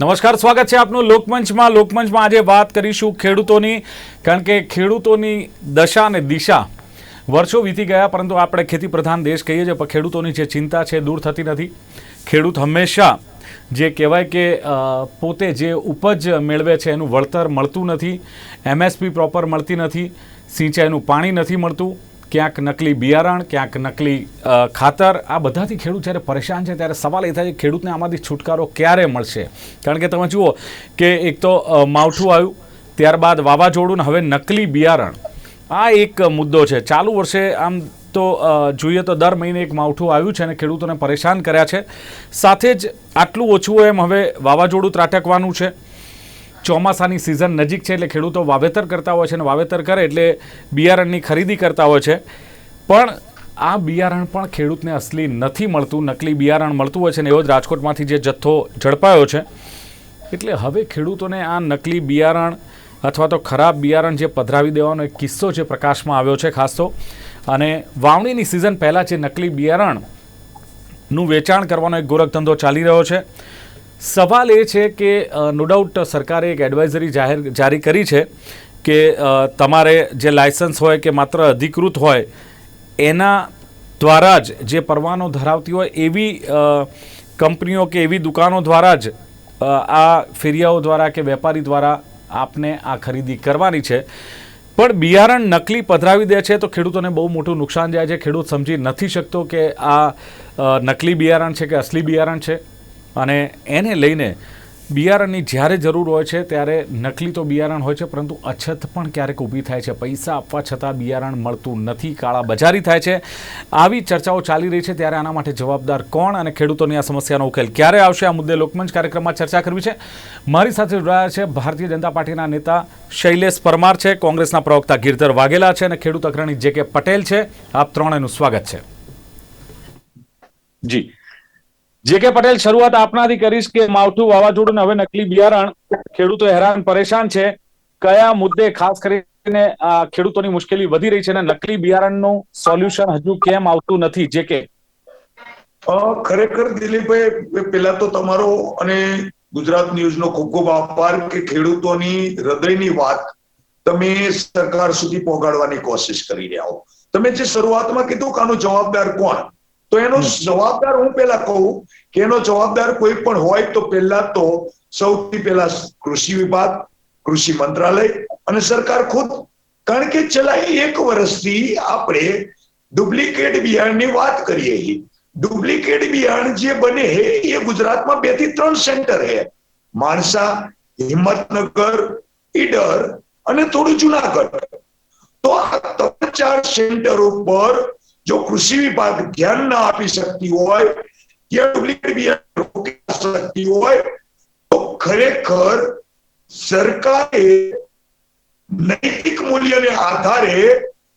નમસ્કાર, સ્વાગત છે આપનું લોકમંચમાં. લોકમંચમાં આજે વાત કરીશું ખેડૂતોની, કારણ કે ખેડૂતોની દશા અને દિશા વર્ષો વીતી ગયા, પરંતુ આપણે ખેતી પ્રધાન દેશ કહીએ છીએ, પણ ખેડૂતોની જે ચિંતા છે દૂર થતી નથી. ખેડૂત હંમેશા જે કહેવાય કે પોતે જે ઉપજ મેળવે છે એનું વળતર મળતું નથી, એમએસપી પ્રોપર મળતી નથી, સિંચાઈનું પાણી નથી મળતું. ક્યાંક નકલી બિયારણ, ક્યાંક નકલી ખાતર, આ બધાથી ખેડૂત જ્યારે પરેશાન છે ત્યારે સવાલ એ થાય છે ખેડૂતને આમાંથી છુટકારો ક્યારે મળશે? કારણ કે તમે જુઓ કે એક તો માવઠું આવ્યું, ત્યારબાદ વાવાઝોડું હવે નકલી બિયારણ. આ એક મુદ્દો છે. ચાલુ વર્ષે આમ તો જોઈએ તો દર મહિને એક માવઠું આવ્યું છે અને ખેડૂતોને પરેશાન કર્યા છે. સાથે જ આટલું ઓછું એમ હવે વાવાઝોડું ત્રાટકવાનું છે. ચોમાસાની સિઝન નજીક છે એટલે ખેડૂતો વાવેતર કરતા હોય છે અને વાવેતર કરે એટલે બિયારણની ખરીદી કરતા હોય છે. પણ આ બિયારણ પણ ખેડૂતને અસલી નથી મળતું, નકલી બિયારણ મળતું હોય છે ને એવો જ રાજકોટમાંથી જે જથ્થો ઝડપાયો છે. એટલે હવે ખેડૂતોને આ નકલી બિયારણ અથવા તો ખરાબ બિયારણ જે પધરાવી દેવાનો એક કિસ્સો છે પ્રકાશમાં આવ્યો છે ખાસ તો. અને વાવણીની સિઝન પહેલાં જે નકલી બિયારણનું વેચાણ કરવાનો એક ગોરખધંધો ચાલી રહ્યો છે. સવાલ એ છે કે નો ડાઉટ સરકારે એક એડવાઇઝરી જાહેર, જારી કરી છે કે તમારે જે લાયસન્સ હોય કે માત્ર અધિકૃત હોય, એના દ્વારા જ જે પરવાનો ધરાવતી હોય એવી કંપનીઓ કે એવી દુકાનો દ્વારા જ આ ફેરિયાઓ દ્વારા કે વેપારી દ્વારા આપને આ ખરીદી કરવાની છે. પણ બિયારણ નકલી પધરાવી દે છે તો ખેડૂતોને બહુ મોટું નુકસાન જાય છે. ખેડૂત સમજી નથી શકતો કે આ નકલી બિયારણ છે કે અસલી બિયારણ છે. અને એને લઈને બિયારણની જ્યારે જરૂર હોય છે ત્યારે નકલી તો બિયારણ હોય છે, પરંતુ અછત પણ ક્યારેક ઊભી થાય છે. પૈસા આપવા છતાં બિયારણ મળતું નથી, કાળા બજારી થાય છે. આવી ચર્ચાઓ ચાલી રહી છે ત્યારે આના માટે જવાબદાર કોણ અને ખેડૂતોની આ સમસ્યાનો ઉકેલ ક્યારે આવશે? આ મુદ્દે લોકમંચ કાર્યક્રમમાં ચર્ચા કરવી છે. મારી સાથે જોડાયા છે ભારતીય જનતા પાર્ટીના નેતા શૈલેષ પરમાર છે, કોંગ્રેસના પ્રવક્તા ગિરધર વાઘેલા છે અને ખેડૂત અગ્રણી જે કે પટેલ છે. આપ ત્રણેયનું સ્વાગત છે. જી. જે કે પટેલ, શરૂઆત આપનાથી કરીશ કે માવઠું વાવાઝોડું હવે નકલી બિયારણ ખેડૂતો હેરાન પરેશાન છે. કયા મુદ્દે ખાસ કરીને ખેડૂતોની મુશ્કેલી વધી રહી છે અને નકલી બિયારણનું સોલ્યુશન હજુ કેમ આવતું નથી? જે કે. ખરેખર દિલીપભાઈ પેલા તો તમારો અને ગુજરાત ન્યૂઝનો ખૂબ ખૂબ આભાર કે ખેડૂતોની હૃદયની વાત તમે સરકાર સુધી પહોંચાડવાની કોશિશ કરી રહ્યા હો. તમે જે શરૂઆતમાં કીધું કે આનો જવાબદાર કોણ? તો એનો જવાબદાર હું પેલા કહું કે એનો જવાબદાર કોઈ પણ હોય તો પહેલા તો સૌથી પહેલા કૃષિ વિભાગ કૃષિ મંત્રાલય અને સરકાર ખુદ. કારણ કે છેલ્લા એક વર્ષથી આપણે ડુપ્લિકેટ બિયારણની વાત કરીએ ડુપ્લિકેટ બિયારણ જે બને હે એ ગુજરાતમાં બેથી ત્રણ સેન્ટર હે માણસા હિંમતનગર ઈડર અને થોડું જુનાગઢ. તો આ ત્રણ ચાર સેન્ટર ઉપર જો કૃષિ વિભાગ ધ્યાન ના આપી શકતી હોય શકતી હોય તો ખરેખર સરકારે નૈતિક મૂલ્યને આધારે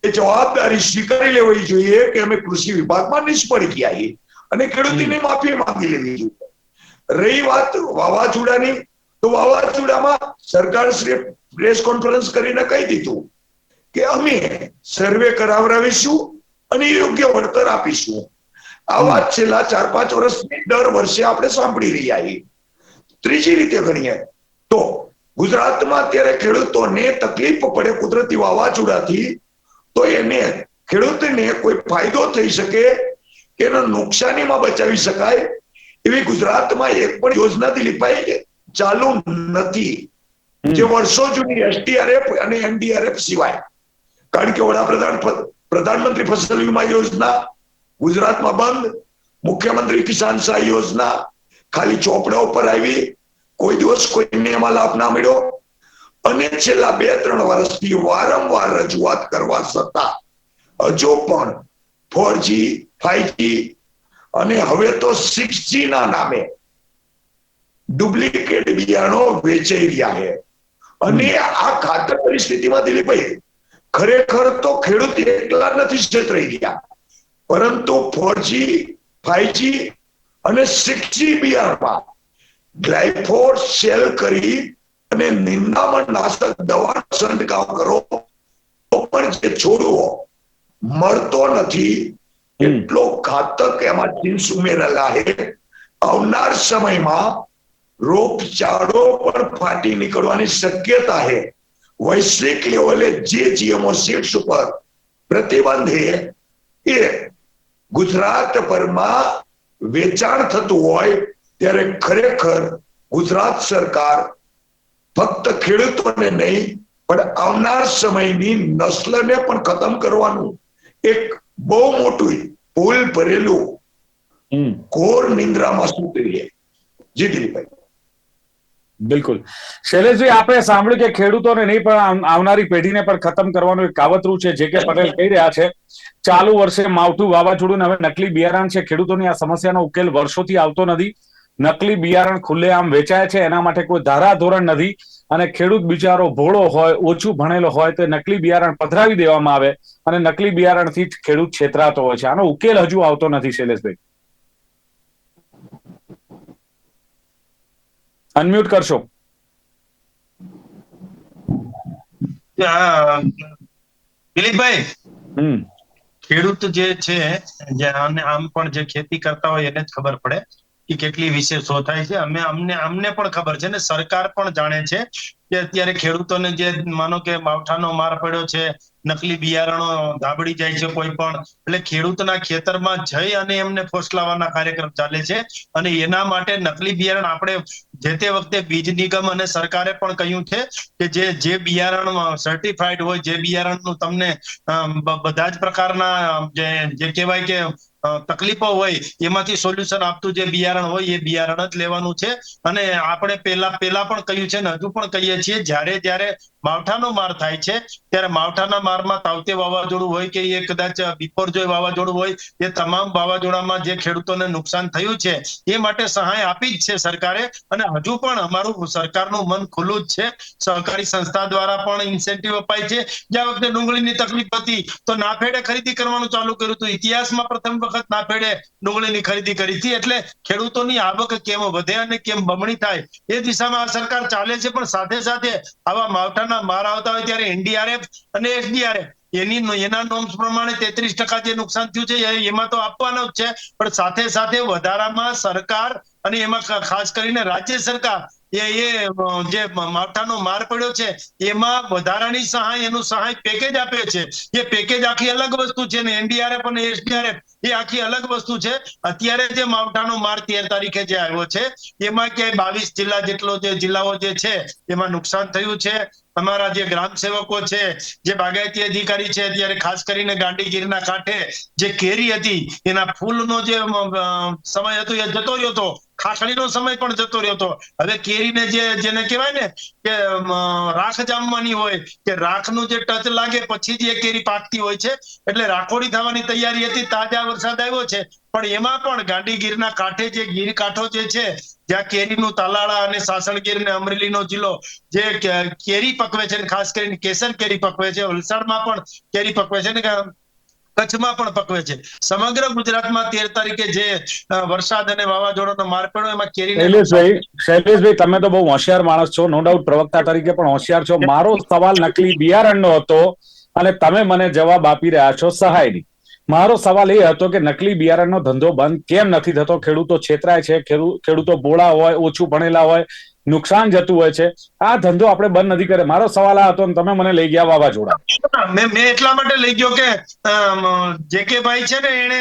એ જવાબદારી સ્વીકારી લેવી જોઈએ કે અમે કૃષિ વિભાગમાં નિષ્ફળ ગયા છીએ અને ખેડૂતોની માફી માંગી લેવી જોઈએ. રહી વાત વાવાઝોડાની તો વાવાઝોડામાં સરકાર શ્રી પ્રેસ કોન્ફરન્સ કરીને કહી દીધું કે અમે સર્વે કરાવડાવીશું અને યોગ્ય વળતર આપીશું. આ વાત છેલ્લા ચાર પાંચ વર્ષથી દર વર્ષે આપણે સાંભળી રહ્યા છીએ. ત્રીજી રીતે ગણીએ તો ગુજરાતમાં અત્યારે ખેડૂતોને તકલીફ પડે કુદરતી વાવાઝોડાથી તો એને ખેડૂતને કોઈ ફાયદો થઈ શકે કે એનો નુકસાનીમાં બચાવી શકાય? એવી ગુજરાતમાં એક પણ યોજના દિલીપભાઈ ચાલુ નથી. જે વર્ષો જૂની એસડીઆરએફ અને એનડીઆરએફ સિવાય. કારણ કે વડાપ્રધાન પ્રધાનમંત્રી ફસલ વીમા યોજના, ગુજરાતમાં બંધ, મુખ્યમંત્રી કિસાન સહાય યોજના, ખાલી ચોપડા ઉપર આવી, કોઈ દિવસ કોઈને એમાં ના મળ્યો. અને છેલ્લા બે ત્રણ વર્ષથી વારંવાર રજૂઆત કરવા છતાં હજુ પણ ફોર જી ફાઈવ અને હવે તો સિક્સ જી ના નામે ડુપ્લિકેટ બિયારણો વેચાઈ રહ્યા છે. અને આ ખાતર પરિસ્થિતિમાં દિલીપભાઈ ખરેખર તો ખેડૂત એકલા નથી છેતરાઈ ગયા. પરંતુ ફોરજી ફાઈવજી અને સિક્સજી બિયારણમાં ગ્લાયફોર સેલ કરી અને નિંદામણ નાશક દવા છંટકાવ કરો તો પણ જે છોડવો મળતો નથી એટલો ઘાતક એમાં જીન્સ ઉમેરેલા છે આવનાર સમયમાં રોગચાળો પણ ફાટી નીકળવાની શક્યતા છે. વૈશ્વિક લેવલે જે જીએમઓ સીટ્સ ઉપર પ્રતિબંધ એ ગુજરાત ભરમાં વેચાણ થતું હોય ત્યારે ખરેખર ગુજરાત સરકાર ફક્ત ખેડૂતોને નહીં પણ આવનાર સમયની નસ્લને પણ ખતમ કરવાનું એક બહુ મોટું ભૂલ ભરેલું ઘોર નિંદ્રામાં સૂતરી છે જી દિલીપભાઈ બિલકુલ. શૈલેષભાઈ આપણે સાંભળ્યું કે ખેડૂતોને નહીં પણ આવ- આવનારી પેઢીને પણ ખતમ કરવાનું એક કાવતરું છે જે કે પટેલ કહી રહ્યા છે ચાલુ વર્ષે માવઠું વાવાઝોડું હવે નકલી બિયારણ છે. ખેડૂતોની આ સમસ્યાનો ઉકેલ વર્ષોથી આવતો નથી. નકલી બિયારણ ખુલ્લેઆમ વેચાય છે એના માટે કોઈ ધારાધોરણ નથી. અને ખેડૂત બિચારો ભોળો હોય ઓછું ભણેલો હોય તો નકલી બિયારણ પધરાવી દેવામાં આવે અને નકલી બિયારણથી જ ખેડૂત છેતરાતો હોય છે. આનો ઉકેલ હજુ આવતો નથી શૈલેષભાઈ. અનમ્યુટ કરશો. દિલીપભાઈ હમ. ખેડૂત જે છે જે આમ પણ જે ખેતી કરતા હોય એને જ ખબર પડે કે કેટલી વિશેષો થાય છે. અમે અમને અમને પણ ખબર છે ને સરકાર પણ જાણે છે કે અત્યારે ખેડૂતોને જે માનો કે માવઠાનો માર પડ્યો છે નકલી બિયારણો ધાબળી જાય છે કોઈ પણ. એટલે ખેડૂતના ખેતરમાં જઈ અને એમને ફોસલાવાના કાર્યક્રમ ચાલે છે. અને એના માટે નકલી બિયારણ આપણે જે તે વખતે બીજ નિગમ અને સરકારે પણ કહ્યું છે કે જે જે બિયારણ સર્ટિફાઈડ હોય, જે બિયારણનું તમને બધા જ પ્રકારના જે કહેવાય કે તકલીફો હોય, એમાંથી સોલ્યુશન આપતું જે બિયારણ હોય, એ બિયારણ જ લેવાનું છે. અને આપણે પેલા પેલા પણ કહ્યું છે ને, હજુ પણ કહીએ છીએ, જ્યારે જ્યારે માવઠાનો માર થાય છે, ત્યારે માવઠાના મારમાં તાવતે વાવાઝોડું હોય કે એ કદાચ બિપોરજોય વાવાઝોડું હોય, એ તમામ વાવાઝોડામાં જે ખેડૂતોને નુકસાન થયું છે, એ માટે સહાય આપી જ છે સરકારે. અને હજુ પણ અમારું સરકારનું મન ખુલ્લું જ છે. સહકારી સંસ્થા દ્વારા પણ ઇન્સેન્ટિવ અપાય છે. જ્યાં વખતે ડુંગળીની તકલીફ હતી, તો નાફેડે ખરીદી કરવાનું ચાલુ કર્યું હતું. ઇતિહાસમાં પ્રથમ વખત નાફેડે ડુંગળીની ખરીદી કરી હતી એટલે ખેડૂતોની આવક કેમ વધે અને કેમ બમણી થાય એ દિશામાં આ સરકાર ચાલે છે, પણ સાથે સાથે આવા માવઠાના માર આવતા હોય ત્યારે એનડીઆરએફ અને એસડીઆરએફ એની એના નોમ્સ પ્રમાણે તેત્રીસ ટકા જે નુકસાન થયું છે એમાં તો આપવાનો જ છે, પણ સાથે સાથે વધારામાં સરકાર અને એમાં ખાસ કરીને રાજ્ય સરકાર એ એ જે માવઠાનો માર પડ્યો છે, એમાં વધારાની સહાય, એનું સહાય પેકેજ આપે છે. એ પેકેજ આખી અલગ વસ્તુ છે ને એનડીઆરએફ અને એસડીઆરએફ એ આખી અલગ વસ્તુ છે. અત્યારે જે માવઠાનો માર તેર તારીખે જે આવ્યો છે, એમાં ક્યાંય બાવીસ જિલ્લા જેટલો જે જિલ્લાઓ જે છે, એમાં નુકસાન થયું છે. અમારા જે ગ્રામ સેવકો છે, જે બાગાયતી અધિકારી છે, અત્યારે ખાસ કરીને ગાંધીગીરના કાંઠે જે કેરી હતી, એના ફૂલનો જે સમય હતો, એ જતો રહ્યો હતો. ખાખડીનો સમય પણ જતો રહ્યો હતો. હવે કેરીને જે, જેને કહેવાય ને કે રાખ જામવાની હોય, કે રાખનું જે ટચ લાગે, પછી જ કેરી પાકતી હોય છે. એટલે રાખોડી થવાની તૈયારી હતી, તાજા વરસાદ આવ્યો છે પણ એમાં પણ ગાંધીગીરના કાંઠે જે ગીર કાંઠો જે છે જ્યાં કેરીનું તાલાળા અને સાસણગીર અને અમરેલીનો જિલ્લો જે કેરી પકવે છે ખાસ કરીને કેસર કેરી પકવે છે વલસાડમાં પણ કેરી પકવે છે ને કચ્છમાં પણ પકવે છે. સમગ્ર ગુજરાતમાં તેર તારીખે જે વરસાદ અને વાવાઝોડાનો માર પડ્યો એમાં કેરી શૈલેષભાઈ શૈલેષભાઈ તમે તો બહુ હોશિયાર માણસ છો નો ડાઉટ પ્રવક્તા તરીકે પણ હોશિયાર છો. મારો સવાલ નકલી બિયારણનો હતો અને તમે મને જવાબ આપી રહ્યા છો સહાયની. મારો સવાલ એ હતો કે નકલી બિયારણનો ધંધો બંધ કેમ નથી થતો? ખેડૂતો છેતરાય છે ખેડૂતો બોળા હોય ઓછું ભણેલા હોય નુકસાન જતું હોય છે. આ ધંધો આપણે બંધ નથી કરે મારો સવાલ આ હતો તમે મને લઈ ગયા વાવાઝોડા. મેં મેં એટલા માટે લઈ ગયો કે જે કે ભાઈ છે ને એને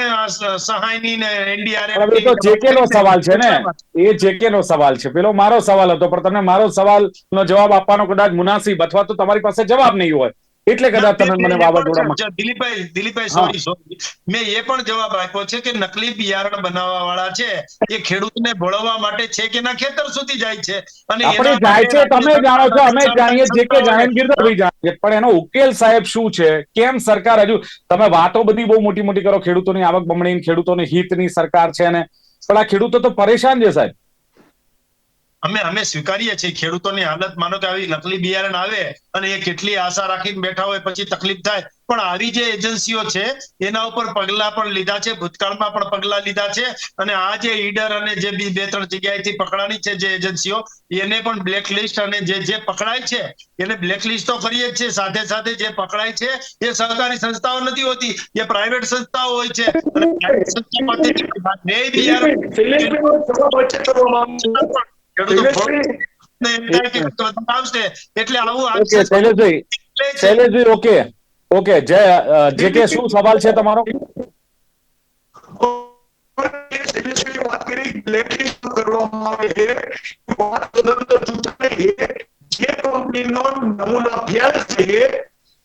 સહાયની ને એનડીઆરએફ હવે તો જેકે નો સવાલ છે ને. એ જેકે નો સવાલ છે. પેલો મારો સવાલ હતો પણ તમને મારો સવાલ નો જવાબ આપવાનો કદાચ મુનાસિબ અથવા તો તમારી પાસે જવાબ નહીં હોય. એટલે કદાચ તમે મને વાવાઝોડામાં દિલીપભાઈ દિલીપભાઈ. સોરી સોરી મેં એ પણ જવાબ આપ્યો છે કે નકલી બિયારણ બનાવવા વાળા છે એ ખેડૂતને ભોળવવા માટે છે કે ના ખેતર સુધી જાય છે. અને આપણે જાય છે તમે જાણો છો અમે જાણીએ જે કે જાહેરગીર ગિરધરભાઈ જાણે છે. પણ એનો ઉકેલ સાહેબ શું છે? કેમ સરકાર હજુ તમે વાતો બધી બહુ મોટી મોટી કરો ખેડૂતોની આવક બમણી ખેડૂતોની હિતની સરકાર છે ને પણ આ ખેડૂતો તો પરેશાન છે સાહેબ. અમે અમે સ્વીકારીએ છીએ. ખેડૂતોની હાલત માનો કે આવી નકલી બિયારણ આવે અને એ કેટલી આશા રાખીને બેઠા હોય પછી તકલીફ થાય. પણ આવી જે એજન્સીઓ છે એના ઉપર પગલા પણ લીધા છે. ભૂતકાળમાં પણ પગલા લીધા છે. અને આ જે ઈડર અને જે બી બે ત્રણ જગ્યાએથી પકડાણી છે જે એજન્સીઓ એને પણ બ્લેક લિસ્ટ અને જે જે પકડાય છે એને બ્લેક લિસ્ટ તો કરીએ જ છે સાથે સાથે જે પકડાય છે એ સહકારી સંસ્થાઓ નથી હોતી. એ પ્રાઇવેટ સંસ્થાઓ હોય છે. અને પ્રાઇવેટ સંસ્થા એટલે આવું ઓકે ઓકે. જય જે કે શું સવાલ છે તમારો? વાત કરી blacklist કરવામાં આવે છે. વાત તદંતર જૂઠ જે કંપનીનો નમૂના ફેલ છે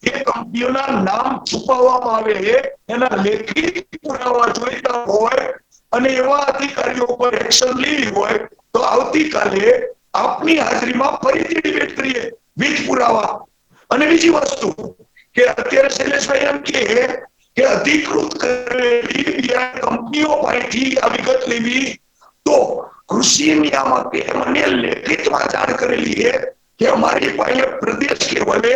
એ કંપનીઓના નામ છુપાવવામાં આવે છે. એના લેખિત પુરાવા જોઈતા હોય અને એવા અધિકારીઓ પર એક્શન લેવી હોય તો આવતીકાલે આપની હાજરીમાં ફરીથી ડિબેટ કરીએ, વીજ પુરાવા. અને બીજી વસ્તુ કે અત્યારે શૈલેષભાઈ એમ કે કે અધિકૃત કરેલી બિયારણ કંપનીઓ પાસેથી આ વિગત લેવી. તો કૃષિ નિયામકે મને લેખિતમાં જાણ કરેલી છે કે અમારી પાસે પ્રદેશ લેવલે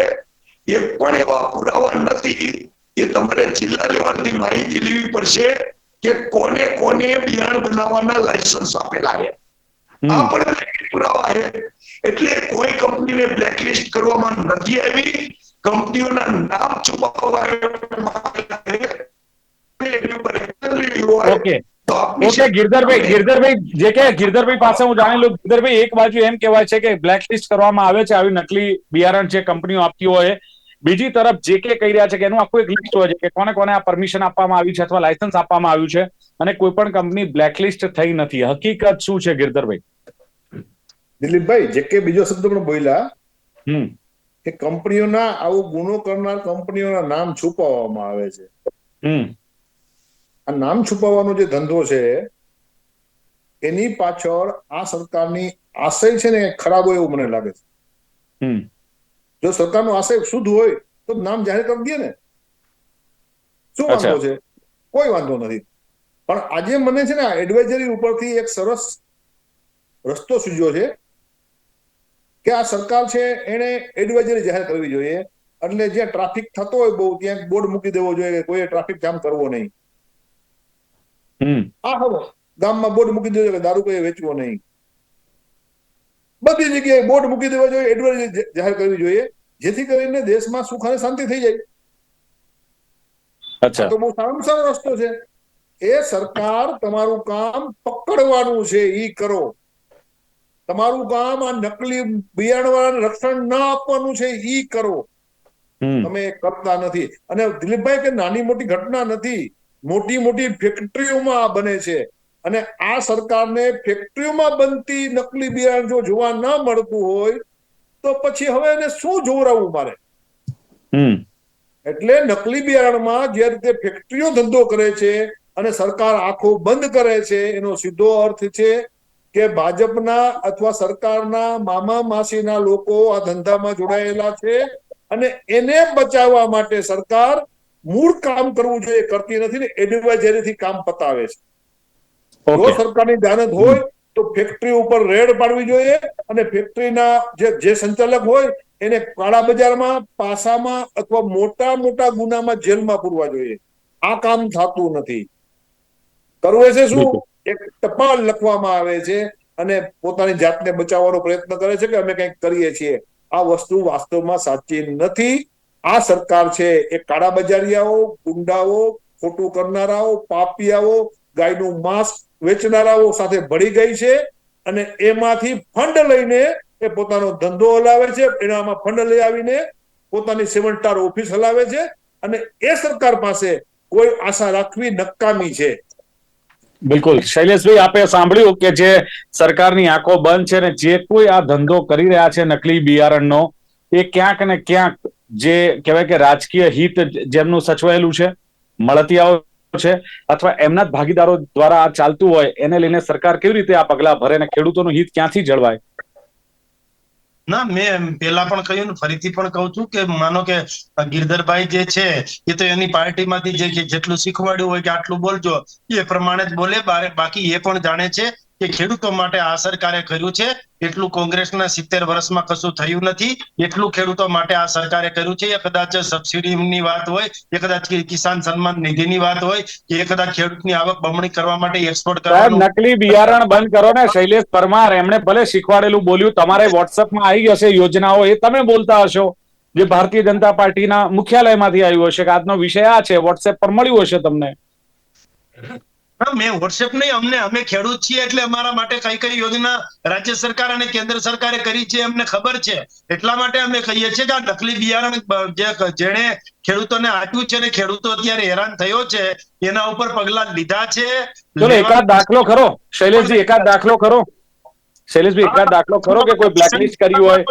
એક પણ એવા પુરાવા નથી એ તમારે જિલ્લા લેવલથી માહિતી લેવી પડશે કે કોને કોને બિયારણ બનાવવાના લાયસન્સ આપેલા છે. આ પણ પુરાવા છે એટલે કોઈ કંપનીને બ્લેકલિસ્ટ કરવામાં નથી આવી. કંપનીઓના નામ છુપાવવામાં આવેલા છે. અને એની ઉપર action લેવી હોય. ઓકે ઓકે ગિરધરભાઈ ગિરધરભાઈ જે કે ગિરધરભાઈ પાસે હું જાણી લઉં. ગિરધરભાઈ એક બાજુ એમ કહેવાય છે કે બ્લેકલિસ્ટ કરવામાં આવે છે આવી નકલી બિયારણ જે કંપનીઓ આપતી હોય. બીજી તરફ જે કે કહી રહ્યા છે કે એનું આખું એક લિસ્ટ હોય છે કે કોને કોને આ પરમિશન આપવામાં આવી છે અથવા લાયસન્સ આપવામાં આવ્યું છે. અને કોઈ પણ કંપની બ્લેકલિસ્ટ થઈ નથી. હકીકત શું છે ગિરધરભાઈ? દિલીપભાઈ જે કે બીજો શબ્દ પણ બોલ્યા હમ. કે કંપનીઓના આવું ગુનો કરનાર કંપનીઓના નામ છુપાવવામાં આવે છે. હમ. આ નામ છુપાવવાનો જે ધંધો છે એની પાછળ આ સરકારની આશય છે ને ખરાબ હોય એવું મને લાગે છે. હમ. જો સરકારનો આશય શુદ્ધ હોય તો નામ જાહેર કરી દે ને. શું વાંધો. છે? કોઈ વાંધો નથી. પણ આજે મને છે ને એડવાઇઝરી ઉપરથી એક સરસ રસ્તો સૂજ્યો છે કે આ સરકાર છે એને એડવાઇઝરી જાહેર કરવી જોઈએ. એટલે જ્યાં ટ્રાફિક થતો હોય બહુ ત્યાં બોર્ડ મૂકી દેવો જોઈએ કે કોઈએ ટ્રાફિક જામ કરવો નહીં. આ હવે ગામમાં બોર્ડ મૂકી દેવો જોઈએ કે દારૂ કોઈ વેચવો નહીં. બધી જગ્યાએ બોર્ડ મૂકી દેવા જોઈએ એડવાઇઝરી જાહેર કરવી જોઈએ જેથી કરીને દેશમાં સુખ અને શાંતિ થઈ જાય. અચ્છા. તો બહુ સારામાં સારો રસ્તો છે. એ સરકાર તમારું કામ પકડવાનું છે ઈ કરો. તમારું કામ આ નકલી બિયારણ રક્ષણ ના આપવાનું છે ઈ કરો. તમે કરતા નથી. અને દિલીપભાઈ કે નાની મોટી ઘટના નથી મોટી મોટી ફેક્ટરીઓમાં આ બને છે. અને આ સરકારને ફેક્ટરીઓમાં બનતી નકલી બિયારણ જો જોવા ન મળતું હોય તો પછી હવે એને શું જોવરાવવું મારે? એટલે નકલી બિયારણમાં જે રીતે ફેક્ટરીઓ ધંધો કરે છે અને સરકાર આંખો બંધ કરે છે એનો સીધો અર્થ છે કે ભાજપના અથવા સરકારના મામા માસીના લોકો આ ધંધામાં જોડાયેલા છે અને એને બચાવવા માટે સરકાર મૂળ કામ કરવું જોઈએ કરતી નથી ને એડવાઇઝરીથી કામ પતાવે છે. જો સરકારની જાણત હોય તો ફેક્ટરી ઉપર રેડ પાડવી જોઈએ અને ફેક્ટરીના જે જે સંચાલક હોય એને કાળા બજારમાં પાસામાં અથવા મોટા મોટા ગુનામાં જેલમાં પૂરવા જોઈએ. આ કામ થતું નથી. કરવું છે શું? એક ટપાલ લખવામાં આવે છે અને પોતાની જાતને બચાવવાનો પ્રયત્ન કરે છે કે અમે કંઈક કરીએ છીએ. આ વસ્તુ વાસ્તવમાં સાચી નથી. આ સરકાર છે એ કાળા બજારિયાઓ ગુંડાઓ ખોટું કરનારાઓ પાપિયાઓ ગાયનું માંસ વેચનારાઓ સાથે ભળી ગઈ છે અને એમાંથી ફંડ લઈને એ પોતાનો ધંધો હલાવે છે. એનામાં ફંડ લઈ આવીને પોતાની સેવન સ્ટાર ઓફિસ હલાવે છે અને એ સરકાર પાસે કોઈ આશા રાખવી નકામી છે. બિલકુલ. શૈલેષભાઈ, આપે સાંભળ્યું કે જે સરકારની આંખો બંધ છે ને જે કોઈ આ ધંધો કરી રહ્યા છે નકલી બિયારણનો, એ ક્યાંક ને ક્યાંક જે કહેવાય કે રાજકીય હિત જેમનું સચવાયેલું છે, મળતિયાઓ છે, અથવા એમના જ ભાગીદારો દ્વારા આ ચાલતું હોય, એને લઈને સરકાર કેવી રીતે આ પગલા ભરે ને ખેડૂતોનું હિત ક્યાંથી જળવાય? ના, મેં પેલા પણ કહ્યું ને, ફરીથી પણ કહું છું કે માનો કે ગિરધરભાઈ જે છે, એ તો એની પાર્ટીમાંથી જે જેટલું શીખવાડ્યું હોય કે આટલું બોલજો, એ પ્રમાણે જ બોલે બાકી એ પણ જાણે છે કે ખેડૂતો માટે આ સરકારે કર્યું છે? એટલું કોંગ્રેસના સિત્તેર વર્ષમાં કશું થયું નથી. એટલું ખેડૂતો માટે આ સરકારે કર્યું છે? એ કદાચ સબસિડીની વાત હોય એ કદાચ કિસાન સન્માન નિધિની વાત હોય કે એ કદાચ ખેડૂતની આવક બમણી કરવા માટે એક્સપોર્ટ કરવા નકલી બિયારણ બંધ કરો ને શૈલેષ પરમાર એમણે ભલે શીખવાડેલું બોલ્યું તમારે વોટ્સઅપમાં આવી હશે યોજનાઓ એ તમે બોલતા હશો. જે ભારતીય જનતા પાર્ટીના મુખ્યાલયમાંથી આવ્યું હશે કે આજનો વિષય આ છે વોટ્સએપ પર મળ્યું હશે તમને. મેં વોટ્સએપ નહીં અમને અમે ખેડૂત છીએ એટલે અમારા માટે કઈ કઈ યોજના રાજ્ય સરકાર અને કેન્દ્ર સરકારે કરી છે અમને ખબર છે. એટલા માટે અમે કહીએ છીએ કે આ નકલી બિયારણ જેણે ખેડૂતોને આપ્યું છે ને ખેડૂતો અત્યારે હેરાન થયો છે એના ઉપર પગલા લીધા છે. ચલો એકાદ દાખલો ખરો. શૈલેષજી એકાદ દાખલો ખરો. શૈલેષભાઈ એકાદ દાખલો ખરો કે કોઈ બ્લેકલિસ્ટ કર્યું હોય?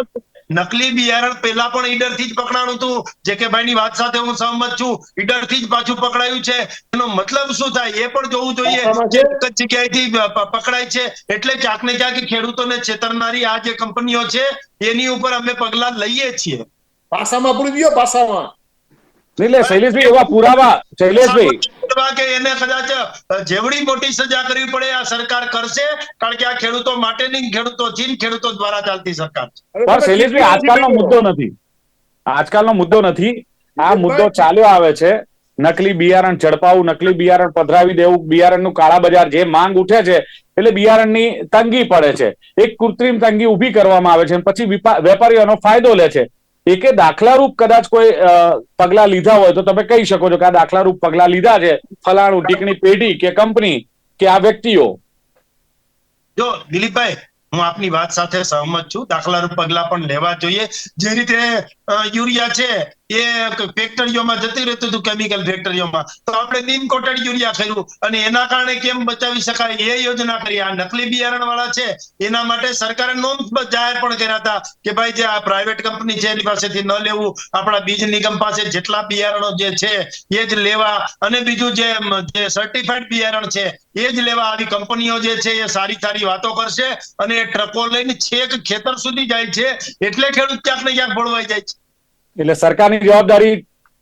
નકલી બિયારણ પેલા પણ ઈડરથી જ પકડાણું હતું. જે કે ભાઈની વાત સાથે હું સહમત છું. ઈડરથી જ પાછું પકડાયું છે. એનો મતલબ શું થાય? એ પણ જોવું જોઈએ જે એક જ જગ્યાએથી પકડાય છે. એટલે ક્યાંક ને ક્યાંક ખેડૂતોને છેતરનારી આ જે કંપનીઓ છે એની ઉપર અમે પગલા લઈએ છીએ. પાસામાં પૂરી દો પાસામાં. એટલે શૈલેષભાઈ એવા પુરાવા. શૈલેષભાઈ અથવા કે એને કદાચ જેવડી મોટી સજા કરવી પડે આ સરકાર કરશે કારણ કે આ ખેડૂતો માટેની ખેડૂતો ચીન ખેડૂતો દ્વારા ચાલતી સરકાર છે. પણ શૈલેષભાઈ આજકાલનો મુદ્દો નથી. આજકાલનો મુદ્દો નથી. આ મુદ્દો ચાલ્યો આવે છે. નકલી બિયારણ ઝડપાવું નકલી બિયારણ પધરાવી દેવું બિયારણનું કાળા બજાર જે માંગ ઉઠે છે એટલે બિયારણની તંગી પડે છે. એક કૃત્રિમ તંગી ઊભી કરવામાં આવે છે પછી વિપા- વેપારીઓનો ફાયદો લે છે. એકે દાખલારૂપ કદાચ કોઈ પગલા લીધા હોય તો તમે કહી શકો છો કે આ દાખલારૂપ પગલા લીધા છે. ફલાણું ટીકણી પેઢી કે કંપની કે આ વ્યક્તિઓ. જો, દિલીપભાઈ, હું આપની વાત સાથે સહમત છું. દાખલારૂપ પગલા પણ લેવા જોઈએ. જે રીતે યુરિયા છે. એ ફેક્ટરીઓમાં જતી રહેતું હતું કેમિકલ ફેક્ટરીઓમાં તો આપણે નીમ કોટેડ યુરિયા કર્યું. અને એના કારણે કેમ બચાવી શકાય એ યોજના કરી. આ નકલી બિયારણ વાળા છે. એના માટે સરકારે નોંધ જાહેર પણ કર્યા હતા કે ભાઈ જે આ પ્રાઇવેટ કંપની છે, એની પાસેથી ન લેવું. આપણા બીજ નિગમ પાસે જેટલા બિયારણો જે છે, એ જ લેવા. અને બીજું જે સર્ટિફાઈડ બિયારણ છે, એ જ લેવા. આવી કંપનીઓ જે છે, એ સારી સારી વાતો કરશે. અને એ ટ્રકો લઈને છેક ખેતર સુધી જાય છે. એટલે ખેડૂત ક્યાંક ને ક્યાંક ભોળવાઈ જાય છે. એટલે સરકારની જવાબદારી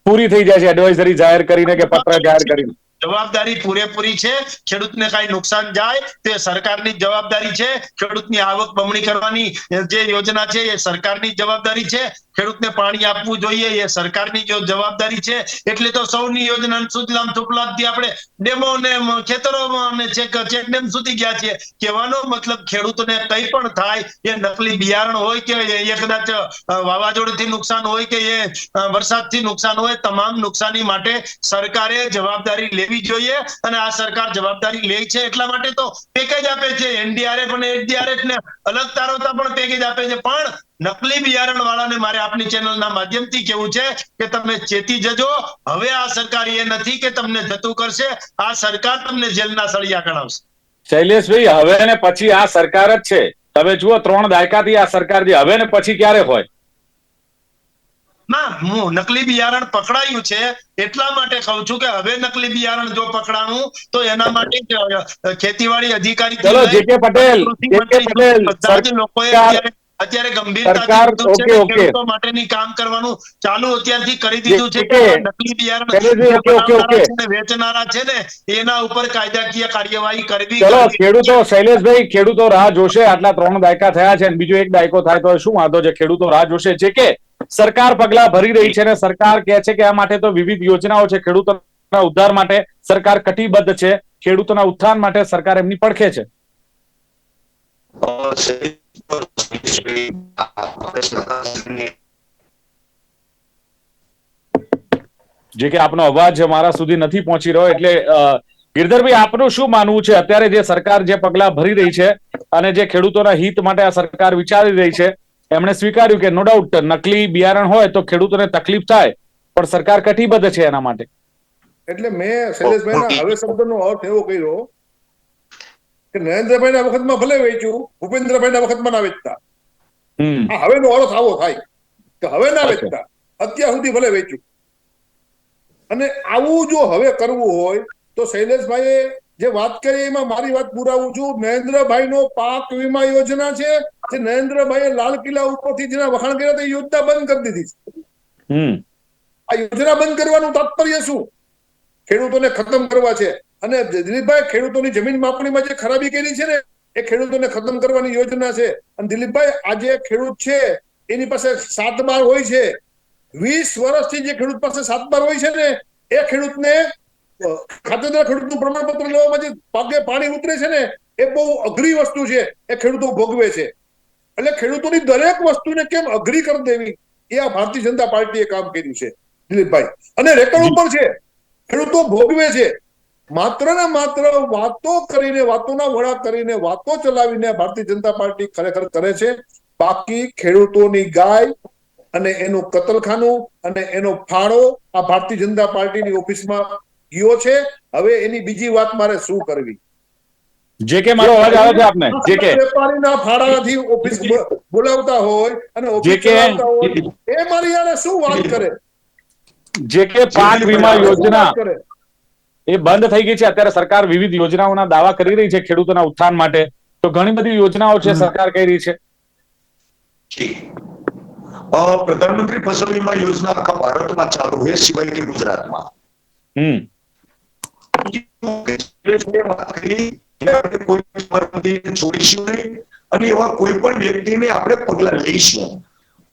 પૂરી થઈ જાય છે એડવાઇઝરી જાહેર કરીને કે પત્ર જાહેર કરીને. જવાબદારી પૂરેપૂરી છે, ખેડૂતને કાંઈ નુકસાન જાય, તે સરકારની જવાબદારી છે, ખેડૂતની આવક બમણી કરવાની જે યોજના છે, એ સરકારની જવાબદારી છે, ખેડૂતને પાણી આપવું જોઈએ, એ સરકારની જવાબદારી છે, એટલે તો સૌની યોજના સુજલામ સુફલામથી આપણે ડેમો ને ખેતરોમાં અને ચેક ચેક સુધી ગયા છીએ. કહેવાનો મતલબ ખેડૂતોને કંઈ પણ થાય, એ નકલી બિયારણ હોય કે એ કદાચ વાવાઝોડુંથી નુકસાન હોય કે એ વરસાદથી નુકસાન હોય, તમામ નુકસાની માટે સરકારે જવાબદારી લેવી જોઈએ અને આ સરકાર જવાબદારી લે છે એટલા માટે તો પેકેજ આપે છે. એનડીઆરએફ અને એચડીઆરએફ ને અલગ તારવતા પણ પેકેજ આપે છે. પણ નકલી બિયારણ વાળાને મારે આપની ચેનલના માધ્યમથી કેવું છે કે તમે ચેતી જજો. હવે આ સરકાર એ નથી કે તમને જતું કરશે. આ સરકાર તમને જેલના સળિયા ગણાવશે. શૈલેષભાઈ, હવે ને પછી આ સરકાર જ છે. તમે જુઓ, ત્રણ દાયકાથી આ સરકાર જે, હવે ને પછી ક્યારે હોય? ના હું નકલી બિયારણ પકડાયું છે એટલા માટે કહું છું કે હવે નકલી બિયારણ જો પકડાણું તો એના માટે ખેતીવાડી અધિકારી ચલો જે પટેલ જે પટેલ લોકોએ અત્યારે ઓકે. માટેની કામ કરવાનું ચાલુ અત્યારથી કરી દીધું છે કે નકલી બિયારણ. વેચનારા છે ને એના ઉપર કાયદાકીય કાર્યવાહી કરવી ચલો ખેડૂતો શૈલેષભાઈ ખેડૂતો રાહ જોશે આટલા ત્રણ દાયકા થયા છે અને બીજો એક દાયકો થાય તો શું વાંધો છે ખેડૂતો રાહ જોશે છે કે સરકાર પગલા ભરી રહી છે અને સરકાર કહે છે કે આ માટે તો વિવિધ યોજનાઓ છે, ખેડૂતોના ઉદ્ધાર માટે સરકાર કટિબદ્ધ છે, ખેડૂતોના ઉત્થાન માટે સરકાર એમની પડખે છે. જે કે આપનો અવાજ મારા સુધી નથી પહોંચી રહ્યો, એટલે ગિરધરભાઈ, આપનું શું માનવું છે? અત્યારે જે સરકાર જે પગલા ભરી રહી છે અને જે ખેડૂતોના હિત માટે આ સરકાર વિચારી રહી છે એમણે સ્વીકાર્યું કે નો ડાઉટ નકલી બિયારણ હોય તો ખેડૂતોને તકલીફ થાય પણ સરકાર કટિબદ્ધ છે એના માટે. એટલે મેં શૈલેષભાઈના હવે શબ્દનો અર્થ એવો કર્યો કે નરેન્દ્રભાઈના વખતમાં ભલે વેચ્યું ભૂપેન્દ્રભાઈના વખતમાં ના વેચતા. હવે નો હવેનો અર્થ આવો થાય કે હવે ના વેચતા. અત્યાર સુધી ભલે વેચ્યું. અને આવું જો હવે કરવું હોય તો શૈલેષભાઈએ જે વાત કરી એમાં મારી વાત પુરાવું છું. નરેન્દ્રભાઈનો પાક વીમા યોજના છે જે નરેન્દ્રભાઈએ લાલ કિલ્લા ઉપરથી જેના વખાણ કર્યા હતા યોજના બંધ કરી દીધી છે. આ યોજના બંધ કરવાનું તાત્પર્ય શું? ખેડૂતોને ખતમ કરવા છે. અને દિલીપભાઈ ખેડૂતોની જમીન માપણીમાં જે ખરાબી કરી છે ને એ ખેડૂતોને ખતમ કરવાની યોજના છે. અને દિલીપભાઈ આજે ખેડૂત છે એની પાસે સાત બાર હોય છે. વીસ વર્ષથી જે ખેડૂત પાસે સાત બાર હોય છે ને એ ખેડૂતને ખાતેદાર ખેડૂતનું પ્રમાણપત્ર લેવામાં જે પાકે પાણી ઉતરે છે ને એ બહુ અઘરી વસ્તુ છે એ ખેડૂતો ભોગવે છે. એટલે ખેડૂતોની દરેક વસ્તુને કેમ અઘરી કરી દેવી? એ આ ભારતીય જનતા પાર્ટીએ કામ કર્યું છે દિલીપભાઈ. અને રેકર્ડ ઉપર છે ખેડૂતો ભોગવે છે. માત્ર ને માત્ર વાતો કરીને વાતોના વડા કરીને વાતો ચલાવીને ભારતીય જનતા પાર્ટી ખરેખર કરે છે. બાકી ખેડૂતોની ગાય અને એનું કતલખાનું અને એનો ફાળો આ ભારતીય જનતા પાર્ટીની ઓફિસમાં ગયો છે. હવે એની બીજી વાત મારે શું કરવી? જે કે મારો અવાજ આવે છે આપને? જે કે વેપારીના ફાળાથી ઓફિસ બોલાવતા હોય અને જે ઓફિસ કે- ચલાવતા હોય એ મારી યાર શું વાત કરે? જે કે પાક વીમા યોજના એ બંધ થઈ ગઈ છે. અત્યારે સરકાર વિવિધ યોજનાઓના દાવા કરી રહી છે ખેડૂતોના ઉત્થાન માટે. તો ઘણી બધી યોજનાઓ છે સરકાર કહી રહી છે. પ્રધાનમંત્રી ફસલ વીમા યોજના આખા ભારતમાં ચાલુ છે સિવાય કે ગુજરાતમાં. હમ વાત કરી કે આપણે કોઈ પણ મંદિરને અને એવા કોઈ પણ વ્યક્તિને આપણે પગલા લઈશું.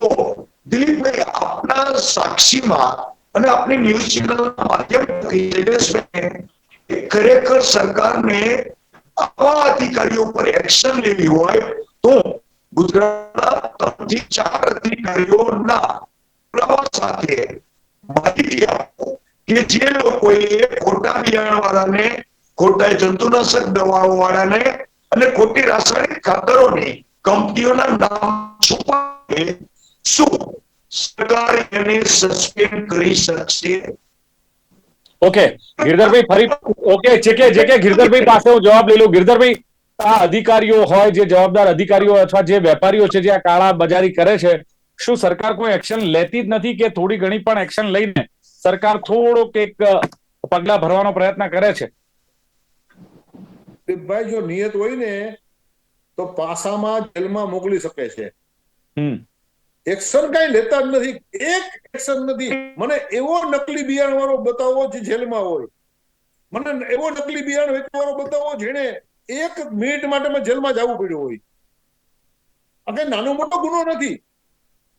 તો દિલીપભાઈ, આપના સાક્ષીમાં અને આપની ન્યૂઝ ચેનલના માધ્યમથી ખરેખર સરકારને આવા અધિકારીઓ પર એક્શન લેવી હોય તો ગુજરાતના ત્રણથી ચાર અધિકારીઓના પુરાવા સાથે માહિતી આપો. કે જે લોકોએ ખોટા બિયારણ વાળાને ખોટા જંતુનાશક દવાઓ વાળાને અને ખોટી રાસાયણિક ખાતરોની કંપનીઓના નામ છુપાવે શું સરકાર એને સસ્પેન્ડ કરી શકશે? ઓકે, ગિરધરભાઈ ફરી, ઓકે, જે કે જે કે ગિરધરભાઈ પાસે હું જવાબ લઈ લઉં. ગિરધરભાઈ, આ અધિકારીઓ હોય, જે જવાબદાર અધિકારીઓ અથવા જે વેપારીઓ છે, જે આ કાળા બજારી કરે છે, શું સરકાર કોઈ એક્શન લેતી જ નથી કે થોડી ઘણી પણ એક્શન લઈને સરકાર થોડોક એક પગલા ભરવાનો પ્રયત્ન કરે છે. દીપભાઈ જો નિયત હોય ને તો પાસામાં જેલમાં મોકલી શકે છે. એક્શન કઈ લેતા જ નથી. એક એક્શન નથી. મને એવો નકલી બિયારણ વાળો બતાવો જે જેલમાં હોય. મને એવો નકલી બિયારણ વેચવા વાળો બતાવો જેને એક મિનિટ માટે જેલમાં જવું પડ્યું હોય. આ કઈ નાનો મોટો ગુનો નથી.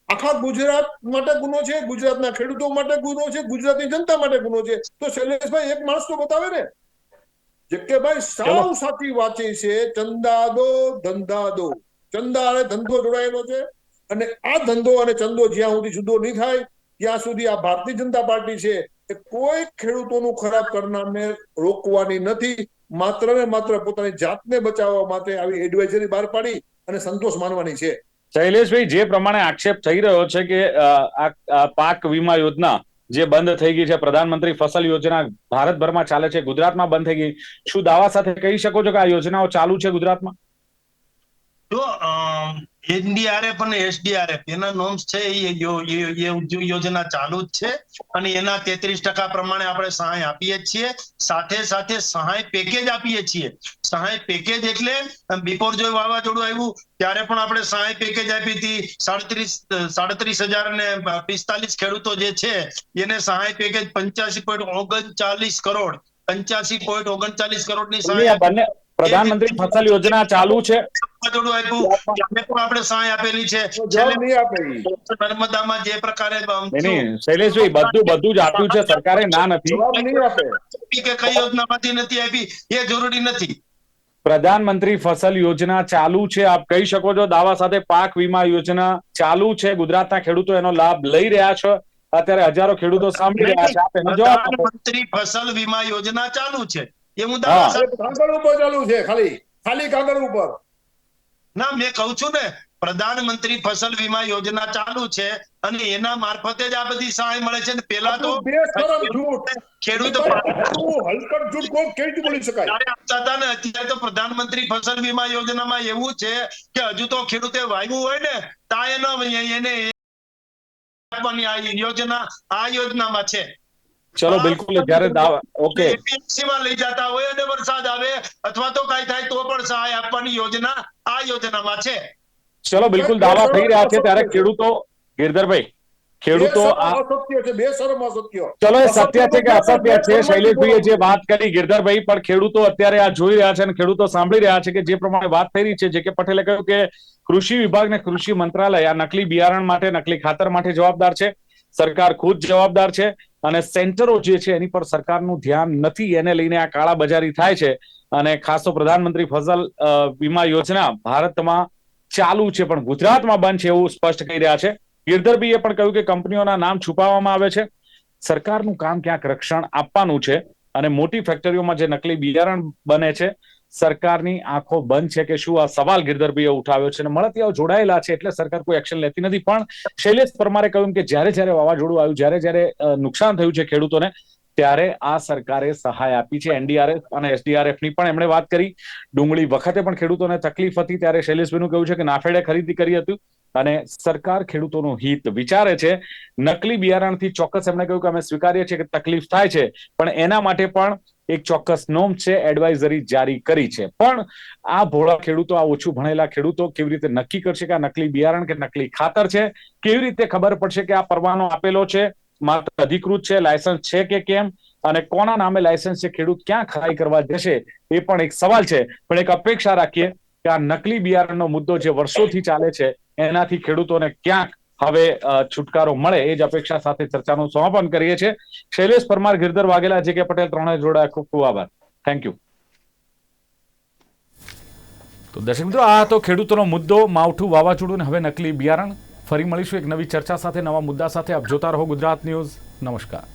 આખા ગુજરાત માટે ગુનો છે ગુજરાતના ખેડૂતો માટે ગુનો છે ગુજરાતની જનતા માટે ગુનો છે. તો શૈલેષભાઈ એક માણસ તો બતાવે ને. જગ્યાભાઈ સાવ સાચી વાંચી છે ચંદા દો ધંધા દો ચંદા અને ધંધો જોડાયેલો છે. અને આ ધંધો અને ચંદો જ્યાં સુધી જુદો નહીં થાય ત્યાં સુધી આ ભારતીય જનતા પાર્ટી છે એ કોઈ ખેડૂતોનું ખરાબ કરનારને રોકવાની નથી. માત્ર ને માત્ર પોતાની જાતને બચાવવા માટે આવી એડવાઇઝરી બહાર પાડી અને સંતોષ માનવાની છે. શૈલેષભાઈ, જે પ્રમાણે આક્ષેપ થઈ રહ્યો છે કે આ પાક વીમા યોજના જે બંધ થઈ ગઈ છે, પ્રધાનમંત્રી ફસલ યોજના ભારતભરમાં ચાલે છે, ગુજરાતમાં બંધ થઈ ગઈ, શું દાવા સાથે કહી શકો છો કે આ યોજનાઓ ચાલુ છે ગુજરાતમાં? જો એનડીઆરએફ અને એસડીઆરએફ એના નોમ્સ છે એ યોજના ચાલુ જ છે અને એના તેત્રીસ ટકા પ્રમાણે આપણે સહાય આપીએ છીએ. સાથે સાથે સહાય પેકેજ આપીએ છીએ. સહાય પેકેજ એટલે બિફોર જો વાવાઝોડું આવ્યું ત્યારે પણ આપણે સહાય પેકેજ આપી હતી. સાડત્રીસ સાડત્રીસ હજાર ને પિસ્તાલીસ ખેડૂતો જે છે એને સહાય પેકેજ પંચ્યાસી પોઈન્ટ ઓગણચાલીસ કરોડ પંચ્યાસી પોઈન્ટ ઓગણચાલીસ કરોડની ની સહાય પ્રધાનમંત્રી ફસલ યોજના ચાલુ છે. વાવાઝોડું આપ્યું. ત્યારે પણ આપણે સહાય આપેલી છે. નર્મદામાં જે પ્રકારે શૈલેષભાઈ બધું બધું જ આપ્યું છે સરકારે ના નથી. કે કઈ યોજનામાંથી નથી આપી? એ જરૂરી નથી. પ્રધાનમંત્રી ફસલ યોજના ચાલુ છે. આપ કહી શકો છો દાવા સાથે પાક વીમા યોજના ચાલુ છે. ગુજરાતના ખેડૂતો એનો લાભ લઈ રહ્યા છે. અત્યારે હજારો ખેડૂતો સાંભળી રહ્યા છે. આપ એનો જવાબ પ્રધાનમંત્રી ફસલ વીમા યોજના ચાલુ છે. એ સાથે કાગળ ઉપર ચાલુ છે ખાલી. ખાલી કાગળ ઉપર. ના મેં કહું છું ને પ્રધાનમંત્રી ફસલ વીમા યોજના ચાલુ છે અને એના મારફતે જ આ બધી સહાય મળે છે પેલા તો ખેડૂતો અત્યારે તો પ્રધાનમંત્રી ફસલ વીમા યોજનામાં એવું છે કે હજુ તો ખેડૂતે વાવ્યું હોય ને તા એનો એને આપવાની આ યોજના આ યોજનામાં છે. ચલો બિલકુલ જ્યારે દાવા ઓકે. માં લઈ જતા હોય અને વરસાદ આવે અથવા તો કઈ થાય તો પણ સહાય આપવાની યોજના આ યોજનામાં છે. ચલો બિલકુલ દાવા થઈ રહ્યા છે ત્યારે ખેડૂતો ગિરધરભાઈ ખેડૂતો ચલો એ સત્ય છે કે અસત્ય છે? શૈલેષભાઈએ જે વાત કરી ગિરધરભાઈ પણ ખેડૂતો અત્યારે આ જોઈ રહ્યા છે અને ખેડૂતો સાંભળી રહ્યા છે કે જે પ્રમાણે વાત થઈ રહી છે જે કે પટેલે કહ્યું કે કૃષિ વિભાગ ને કૃષિ મંત્રાલય આ નકલી બિયારણ માટે નકલી ખાતર માટે જવાબદાર છે. સરકાર ખુદ જવાબદાર છે અને સેન્ટરો જે છે એની પર સરકારનું ધ્યાન નથી. એને લઈને આ કાળા બજારી થાય છે અને ખાસ તો પ્રધાનમંત્રી ફસલ વીમા યોજના ભારતમાં ચાલુ છે પણ ગુજરાતમાં બંધ છે એવું સ્પષ્ટ કહી રહ્યા છે. ગિરધરભાઈએ પણ કહ્યું કે કંપનીઓના નામ છુપાવવામાં આવે છે. સરકારનું કામ ક્યાંક રક્ષણ આપવાનું છે અને મોટી ફેક્ટરીઓમાં જે નકલી બિયારણ બને છે સરકારની આંખો બંધ છે કે શું આ સવાલ ગિરધરભાઈએ ઉઠાવ્યો છે અને મળતિયાઓ જોડાયેલા છે એટલે સરકાર કોઈ એક્શન લેતી નથી. પણ શૈલેષ પરમારે કહ્યું કે જ્યારે જ્યારે વાવાઝોડું આવ્યું, જ્યારે જ્યારે નુકસાન થયું છે ખેડૂતોને, ત્યારે આ સરકારે સહાય આપી છે. એનડીઆરએફ અને એસડીઆરએફની પણ એમણે વાત કરી. ડુંગળી વખતે પણ ખેડૂતોને તકલીફ હતી, ત્યારે શૈલેષભાઈનું કહ્યું છે કે નાફેડે ખરીદી કરી હતી અને સરકાર ખેડૂતોનું હિત વિચારે છે. નકલી બિયારણથી ચોક્કસ એમણે કહ્યું કે અમે સ્વીકારીએ છીએ કે તકલીફ થાય છે. પણ એના માટે પણ એક ચોક્કસ નોમ છે એડવાઇઝરી જારી કરી છે. પણ આ ભોળા ખેડૂતો, આ ઓછું ભણેલા ખેડૂતો કેવી રીતે નક્કી કરશે કે આ નકલી બિયારણ કે નકલી ખાતર છે? કેવી રીતે ખબર પડશે કે આ પરવાનો આપેલો છે? માત્ર અધિકૃત છે લાયસન્સ છે કે કેમ? અને કોના નામે લાયસન્સ છે? ખેડૂત ક્યાં ખરાઈ કરવા જશે? એ પણ એક સવાલ છે. પણ એક અપેક્ષા રાખીએ કે આ નકલી બિયારણનો મુદ્દો જે વર્ષોથી ચાલે છે, એનાથી ખેડૂતોને ક્યાંક હવે છુટકારો મળે એ જ અપેક્ષા સાથે ચર્ચાનું સમાપન કરીએ છીએ. શૈલેષ પરમાર, ગિરધર વાઘેલા, જે કે પટેલ ત્રણે જોડાયા ખૂબ ખૂબ આભાર. થેન્ક યુ તો દર્શક મિત્રો, આ હતો ખેડૂતોનો મુદ્દો, માવઠું વાવાઝોડું અને હવે નકલી બિયારણ. ફરી મળીશું એક નવી ચર્ચા સાથે, નવા મુદ્દા સાથે. આપ જોતા રહો ગુજરાત ન્યૂઝ. નમસ્કાર.